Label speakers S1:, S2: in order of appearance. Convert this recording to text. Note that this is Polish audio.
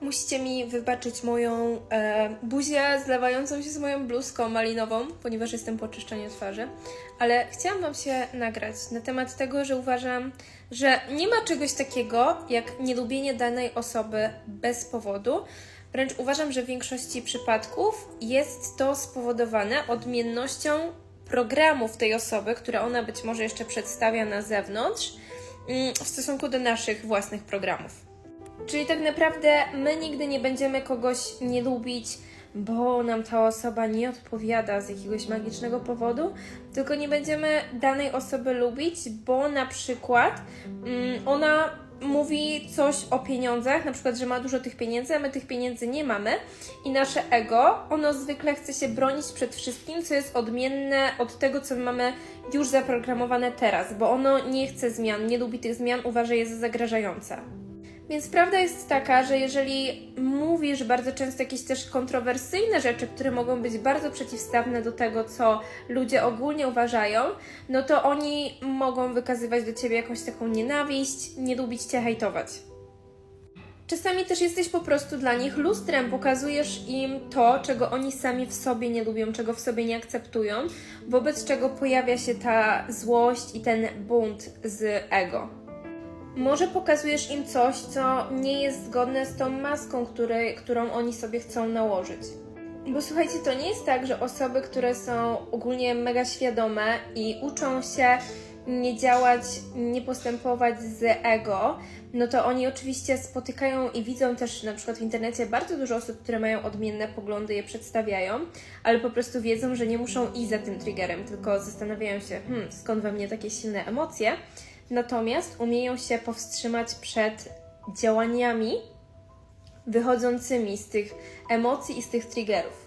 S1: Musicie mi wybaczyć moją e, buzię zlewającą się z moją bluzką malinową, ponieważ jestem po czyszczeniu twarzy. Ale chciałam Wam się nagrać na temat tego, że uważam, że nie ma czegoś takiego jak nielubienie danej osoby bez powodu. Wręcz uważam, że w większości przypadków jest to spowodowane odmiennością programów tej osoby, które ona być może jeszcze przedstawia na zewnątrz, mm, w stosunku do naszych własnych programów. Czyli tak naprawdę my nigdy nie będziemy kogoś nie lubić, bo nam ta osoba nie odpowiada z jakiegoś magicznego powodu, tylko nie będziemy danej osoby lubić, bo na przykład mm, ona mówi coś o pieniądzach, na przykład, że ma dużo tych pieniędzy, a my tych pieniędzy nie mamy i nasze ego, ono zwykle chce się bronić przed wszystkim, co jest odmienne od tego, co mamy już zaprogramowane teraz, bo ono nie chce zmian, nie lubi tych zmian, uważa je za zagrażające. Więc prawda jest taka, że jeżeli mówisz bardzo często jakieś też kontrowersyjne rzeczy, które mogą być bardzo przeciwstawne do tego, co ludzie ogólnie uważają, no to oni mogą wykazywać do ciebie jakąś taką nienawiść, nie lubić cię hejtować. Czasami też jesteś po prostu dla nich lustrem, pokazujesz im to, czego oni sami w sobie nie lubią, czego w sobie nie akceptują, wobec czego pojawia się ta złość i ten bunt z ego. Może pokazujesz im coś, co nie jest zgodne z tą maską, której, którą oni sobie chcą nałożyć. Bo słuchajcie, to nie jest tak, że osoby, które są ogólnie mega świadome i uczą się nie działać, nie postępować z ego, no to oni oczywiście spotykają i widzą też na przykład w internecie bardzo dużo osób, które mają odmienne poglądy, je przedstawiają, ale po prostu wiedzą, że nie muszą iść za tym triggerem, tylko zastanawiają się, hmm, skąd we mnie takie silne emocje. Natomiast umieją się powstrzymać przed działaniami wychodzącymi z tych emocji i z tych triggerów.